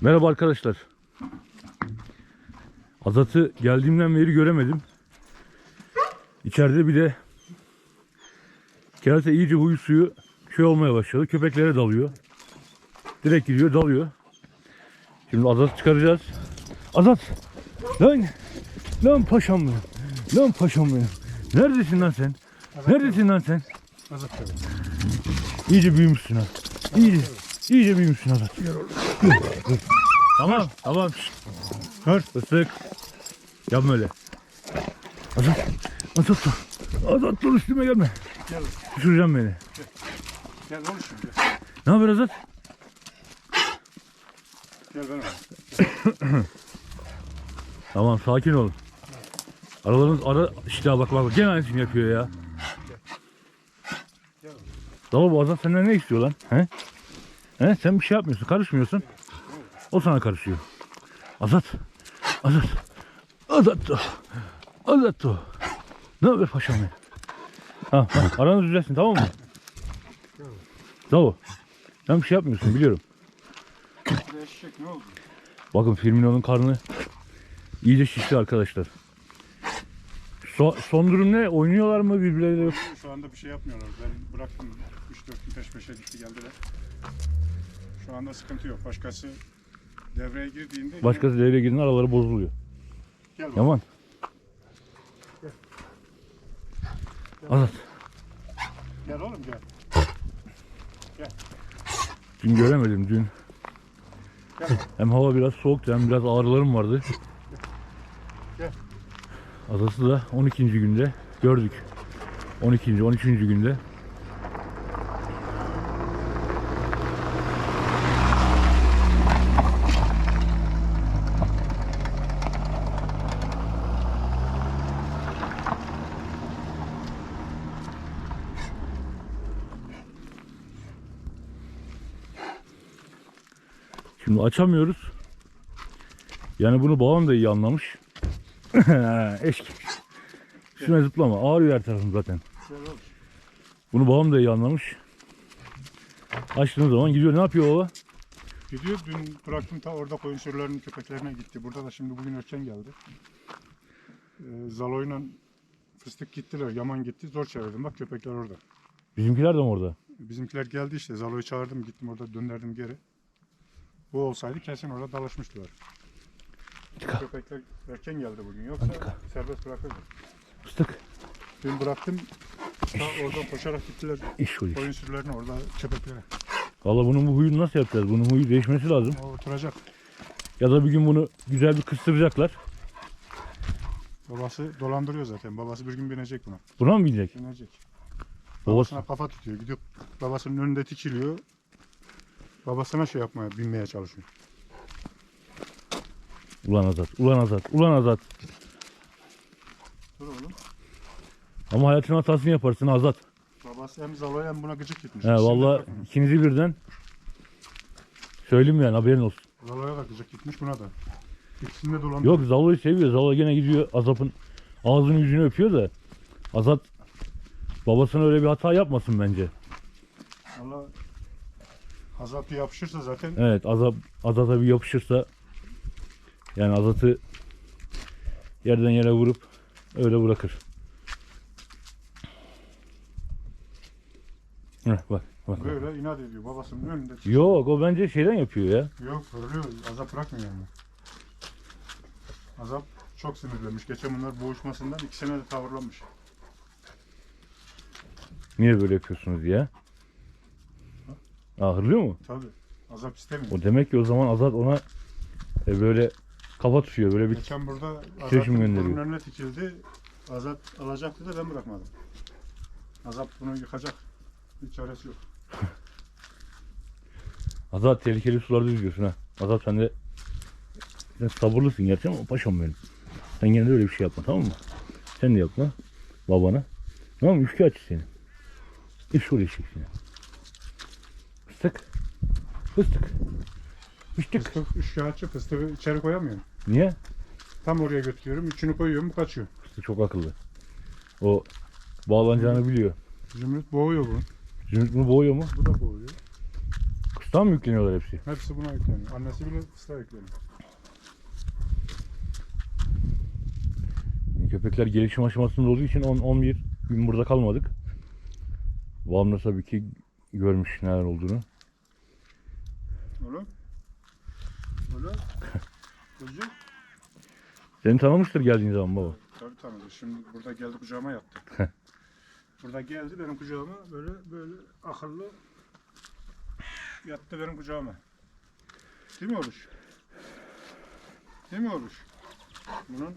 Merhaba arkadaşlar. Azat'ı geldiğimden beri göremedim. İçeride bir de kerate iyice huyu suyu şey olmaya başladı. Köpeklere dalıyor. Direkt gidiyor dalıyor. Şimdi Azat'ı çıkaracağız. Azat! Lan! Lan paşam benim. Lan paşam benim. Neredesin lan sen? Neredesin lan sen? Azat. İyice büyümüşsün ha. İyice, iyice büyümüşsün Azat. Tamam, tamam. Dur, ıslık. Yapma öyle. Azat, Azat dur. Azat dur üstüme gelme. Gel. Düşüreceğim beni. Gel oğlum şimdi. Gel, Ne haber Azat? gel ben Tamam, sakin olun. Aralarınız ara... İşte bak bak bak. Gene aynısını yapıyor ya. Dava bu Azat senden ne istiyor lan? He? He? Sen bir şey yapmıyorsun, karışmıyorsun. O sana karışıyor. Azat. Azat. Azat. Azat. Ne haber paşam benim? Ha, ha, aranız düzelsin tamam mı? Davo. Sen bir şey yapmıyorsun biliyorum. Eşek ne oldu? Bakın Firmino'nun karnı iyice şişti arkadaşlar. So- son durum ne? Oynuyorlar mı birbirleriyle? Şu anda bir şey yapmıyorlar. Ben bıraktım. 3-4 gün peş peşe gitti geldiler. Şu anda sıkıntı yok. Başkası devreye girdiğinde Başkası devreye girdiğinde araları bozuluyor. gel. Yaman. Azat. Gel oğlum gel. Dün göremedim dün. Gel. Hem hava biraz soğuktu hem biraz ağrılarım vardı. Gel. Azat'ı da 12. günde gördük. 12. 13. günde. Şimdi açamıyoruz. Yani bunu babam da iyi anlamış. Eşki. Şuna zıplama. Ağrıyor her tarafım zaten. Bunu babam da iyi anlamış. Açtığınız zaman gidiyor. Ne yapıyor baba? Gidiyor. Dün bıraktım ta orada koyun sürülerinin köpeklerine gitti. Burada da şimdi bugün erken geldi. Ee, Zalo'yla fıstık gittiler. Yaman gitti. Zor çevirdim. Bak köpekler orada. Bizimkiler de mi orada? Bizimkiler geldi işte. Zalo'yu çağırdım. Gittim orada döndürdüm geri. Bu olsaydı kesin orada dalaşmıştılar. Çıkar. Köpekler erken geldi bugün. Yoksa Antika. serbest bırakırdım. Fıstık. Dün bıraktım. Ta oradan koşarak gittiler. İş oluyor. Koyun sürülerine orada köpeklere. Valla bunun bu huyunu nasıl yapacağız? Bunun huyu değişmesi lazım. O oturacak. Ya da bir gün bunu güzel bir kıstıracaklar. Babası dolandırıyor zaten. Babası bir gün binecek buna. Buna mı binecek? Binecek. Babası. Babasına kafa tutuyor. Gidiyor babasının önünde tikiliyor. Babasına şey yapmaya, binmeye çalışıyor. Ulan Azat. Ulan Azat. Ulan Azat. Dur oğlum. Ama hayatın hatasını yaparsın Azat. Babası hem Zalo'ya hem buna gıcık gitmiş. He de valla ikinizi birden söyleyeyim yani haberin olsun. Zalo'ya da gıcık gitmiş buna da. İkisini de dolandırıyor. Yok Zalo'yu seviyor. Zalo gene gidiyor Azap'ın ağzını yüzünü öpüyor da Azat babasına öyle bir hata yapmasın bence. Hazap yapışırsa zaten Evet Azap Azat'a bir yapışırsa yani Azat'ı yerden yere vurup öyle bırakır. Heh, bak bak. böyle inat ediyor. Babasının önünde. Yok o bence şeyden yapıyor ya. Yok hırlıyor. Azap bırakmıyor yani. Azap çok sinirlenmiş. Geçen bunlar boğuşmasından iki sene de tavırlanmış. Niye böyle yapıyorsunuz diye. Aa hırlıyor mu? Tabi. Azap istemiyor. O demek ki o zaman Azat ona e, böyle kafa tutuyor. Böyle bir Geçen burada Azap'ın gönderiyor. bunun önüne tikildi. Azap alacaktı da ben bırakmadım. Azap bunu yıkacak. Bir çaresi yok. Azat tehlikeli sularda yüzüyorsun ha. Azat sen de sen sabırlısın gerçi ama paşam benim. Sen gene de öyle bir şey yapma tamam mı? Sen de yapma babana. Tamam mı? Üçkağıtçı seni. İş şuraya çek seni. Fıstık. Fıstık. Fıstık. Fıstık üçkağıtçı fıstığı içeri koyamıyorum. Niye? Tam oraya götürüyorum. Üçünü koyuyorum kaçıyor. Fıstık çok akıllı. O bağlanacağını biliyor. Zümrüt boğuyor bunu. Zümrüt bunu boğuyor mu? Bu da boğuyor. Fıstığa mı yükleniyorlar hepsi? Hepsi buna yükleniyor. Annesi bile fıstığa yükleniyor. Köpekler gelişim aşamasında olduğu için 10-11 gün burada kalmadık. Babam da tabii ki görmüş neler olduğunu. Oğlum. Oğlum. Kuzu. Seni tanımıştır geldiğin zaman baba. Tabii tanıdı. Şimdi burada geldi kucağıma yattı. burada geldi benim kucağıma böyle böyle akıllı yattı benim kucağıma. Değil mi Oluş? Değil mi Oluş? Bunun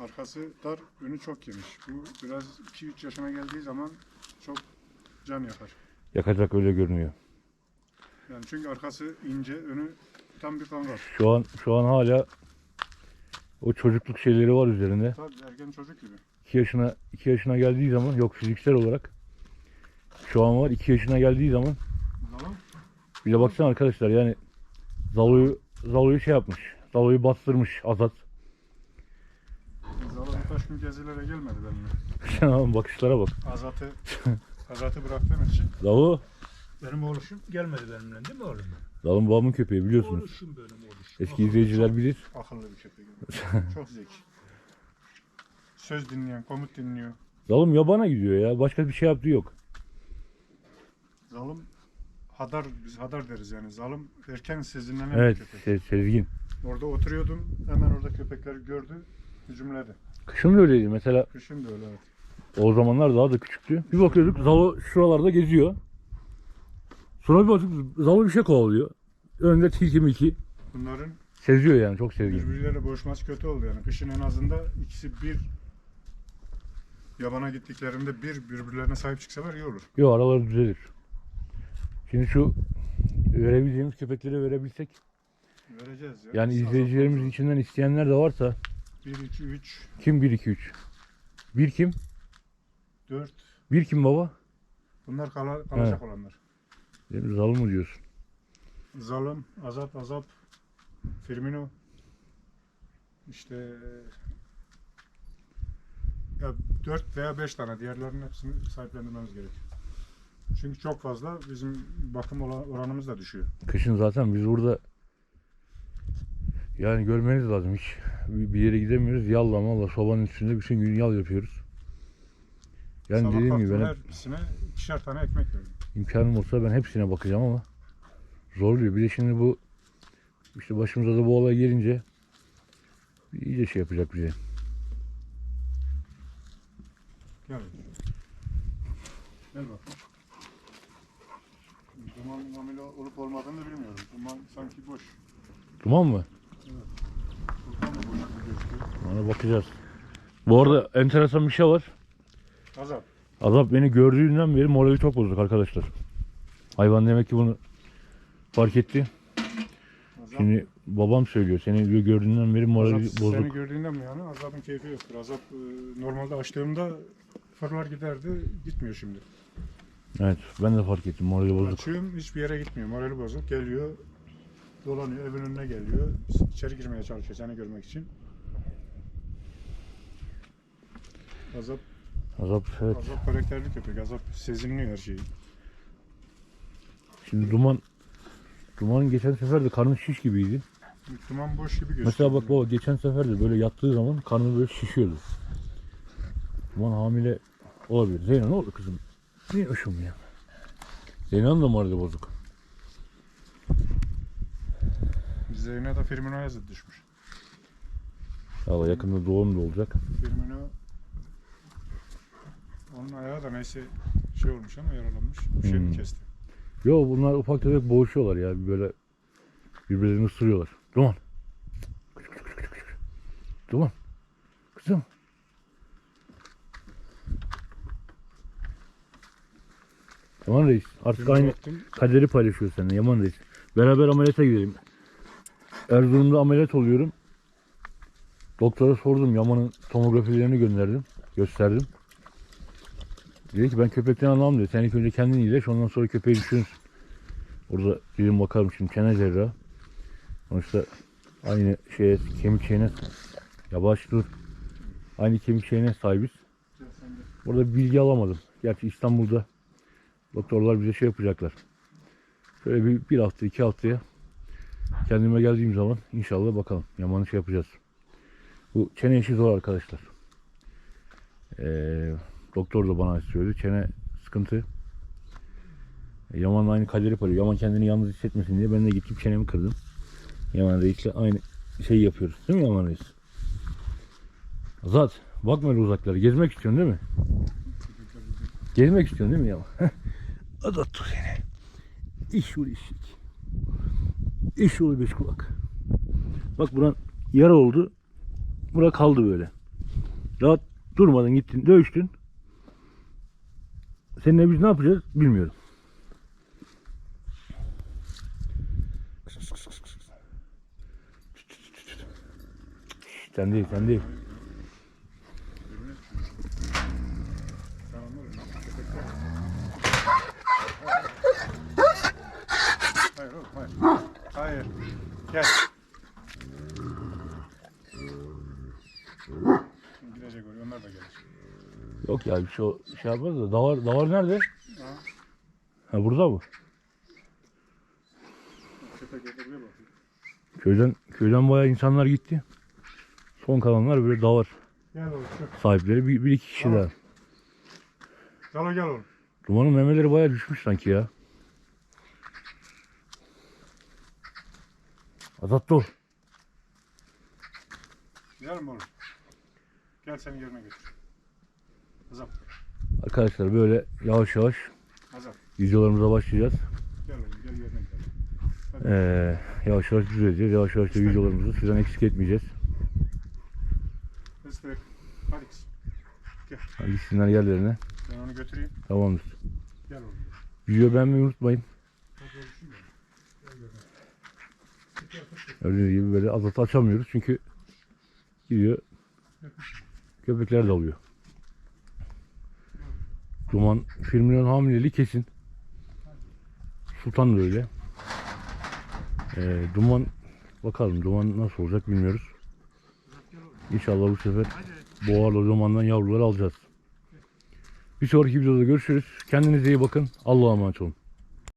arkası dar, önü çok yemiş. Bu biraz 2-3 yaşına geldiği zaman çok can yakar. Yakacak öyle görünüyor. Yani çünkü arkası ince, önü tam bir kangal. Şu an şu an hala o çocukluk şeyleri var üzerinde. Tabii ergen çocuk gibi. 2 yaşına 2 yaşına geldiği zaman yok fiziksel olarak şu an var 2 yaşına geldiği zaman Tamam. bir de baksana arkadaşlar yani Zalo'yu Zalo'yu şey yapmış. Zalo'yu bastırmış Azat. Zalan taş gün gezilere gelmedi benimle. Sen bakışlara bak. Azat'ı Azat'ı bıraktığım için Zalo benim oğluşum gelmedi benimle değil mi oğlum? Zalo'nun babamın köpeği biliyorsunuz. Oğluşum benim oğluşum. Eski izleyiciler bilir. Akıllı bir köpek. Çok zeki. Söz dinleyen, komut dinliyor. Zalım yabana gidiyor ya. Başka bir şey yaptığı yok. Zalım hadar, biz hadar deriz yani. Zalım erken sezinlenen Evet bir köpek. se- sezgin. Orada oturuyordum, hemen orada köpekleri gördü, hücumladı. Kışın da öyleydi. Mesela Kışın da öyle evet. O zamanlar daha da küçüktü. Bir bakıyorduk Zalo şuralarda geziyor. Sonra bir baktık Zalo bir şey kovalıyor. Önünde tilki milki. Bunların Seziyor yani çok sezgin. birbirleriyle boğuşması kötü oldu yani. Kışın en azından ikisi bir yabana gittiklerinde bir birbirlerine sahip çıksalar iyi olur. Yok araları düzelir. Şimdi şu verebileceğimiz köpekleri verebilsek. Vereceğiz ya. Yani izleyicilerimiz içinden isteyenler de varsa lazım. 1, 2, 3, kim 1 2 3. Bir kim? 4. Bir kim baba? Bunlar kala, kalacak olanlar. Zalo mu diyorsun? Zalım, Azap, Azap, Firmino. İşte ya 4 veya 5 tane diğerlerinin hepsini sahiplendirmemiz gerekiyor. Çünkü çok fazla bizim bakım oranımız da düşüyor. Kışın zaten biz burada yani görmeniz lazım hiç bir bir yere gidemiyoruz. Yalla malla sobanın üstünde bütün gün yal yapıyoruz. Yani Sabah dediğim gibi ben hepsine ikişer tane ekmek verdim. imkanım olsa ben hepsine bakacağım ama zorluyor. Bir de şimdi bu işte başımıza da bu olay gelince iyice şey yapacak bize. Gel. Gel bakalım. Duman mamilo olup olmadığını bilmiyorum. Duman sanki boş. Tamam mı? Da boş gibi gözüküyor. Ona bakacağız. Bu arada enteresan bir şey var. Azap. Azap beni gördüğünden beri morali çok bozuk arkadaşlar. Hayvan demek ki bunu fark etti. Azap. Şimdi babam söylüyor. Seni gördüğünden beri morali Azap bozuk. seni gördüğünden mi yani azabın keyfi yoktur. Azap e, normalde açtığımda fırlar giderdi. Gitmiyor şimdi. Evet ben de fark ettim morali bozuk. Açıyorum hiçbir yere gitmiyor. Morali bozuk. Geliyor. Dolanıyor. Evin önüne geliyor. İçeri girmeye çalışıyor seni görmek için. Azap, Azap evet. azap karakterli köpek. Azap sezinliyor her şeyi. Şimdi duman Duman'ın geçen sefer de karnı şiş gibiydi. Duman boş gibi gözüküyor. Mesela bak baba geçen sefer de böyle yattığı zaman karnı böyle şişiyordu. Duman hamile olabilir. Zeyno ne oldu kızım? Niye üşümüyor? Zeyno'nun da morali bozuk. Bize yine de Firmino'ya zıt düşmüş. Allah yakında doğum da olacak. Firmino onun ayağı da neyse şey olmuş ama yaralanmış. Bir şey mi Hmm. kesti? Yo bunlar ufak tefek boğuşuyorlar ya böyle birbirlerini ısırıyorlar. Duman. Duman. Kızım. Yaman Reis artık Dün aynı kaderi paylaşıyor seninle Yaman Reis. Beraber ameliyata gidelim. Erzurum'da ameliyat oluyorum. Doktora sordum Yaman'ın tomografilerini gönderdim. Gösterdim. Dedi ki ben köpekten anlamam dedi. Sen ilk önce kendin iyileş ondan sonra köpeği düşünürsün. Orada dedim bakarım şimdi çene cerrahı. Sonuçta aynı şeye kemik şeyine yavaş dur. Aynı kemik şeyine sahibiz. Orada bilgi alamadım. Gerçi İstanbul'da doktorlar bize şey yapacaklar. Şöyle bir, bir hafta iki haftaya kendime geldiğim zaman inşallah bakalım. Yamanı şey yapacağız. Bu çene işi zor arkadaşlar. Ee, doktor da bana söyledi. Çene sıkıntı. E, Yaman'la aynı kaderi paylaşıyor. Yaman kendini yalnız hissetmesin diye ben de gittim çenemi kırdım. Yaman Reis'le aynı şeyi yapıyoruz. Değil mi Yaman Reis? Azat bakma öyle uzaklara. Gezmek istiyorsun değil mi? Gezmek istiyorsun değil mi Yaman? Azat dur seni. İş yolu işlik. İş yolu beş kulak. Bak buran yara oldu. Bura kaldı böyle. Rahat durmadın gittin dövüştün. Seninle biz ne yapacağız bilmiyorum. Sen değil sen değil. Hayır hayır. Hayır. Gel. Şimdi gidecek oraya onlar da gelir. Yok ya bir şey, şey yapmaz da davar, davar nerede? Ha. Ha burada mı? Köyden köyden bayağı insanlar gitti. Son kalanlar böyle davar Gel oğlum. Sahipleri bir, bir iki kişi Tamam. daha. Gel gel oğlum. Dumanın memeleri bayağı düşmüş sanki ya. Azat dur. Gel mi oğlum? Gel seni yerine götür. Arkadaşlar böyle yavaş yavaş Azap. videolarımıza başlayacağız. Gel gel. Ee, yavaş yavaş düzeleceğiz. Yavaş yavaş da videolarımızı sizden eksik etmeyeceğiz. Hadi kızım. Hadi gitsinler yerlerine. Ben onu götüreyim. Tamamdır. Gel oğlum. Videoyu beğenmeyi unutmayın. Gördüğünüz gibi böyle azatı açamıyoruz çünkü gidiyor köpekler de alıyor. Duman filminin hamileliği kesin. Sultan da öyle. Ee, duman bakalım duman nasıl olacak bilmiyoruz. İnşallah bu sefer boğarla dumandan yavruları alacağız. Bir sonraki videoda görüşürüz. Kendinize iyi bakın. Allah'a emanet olun.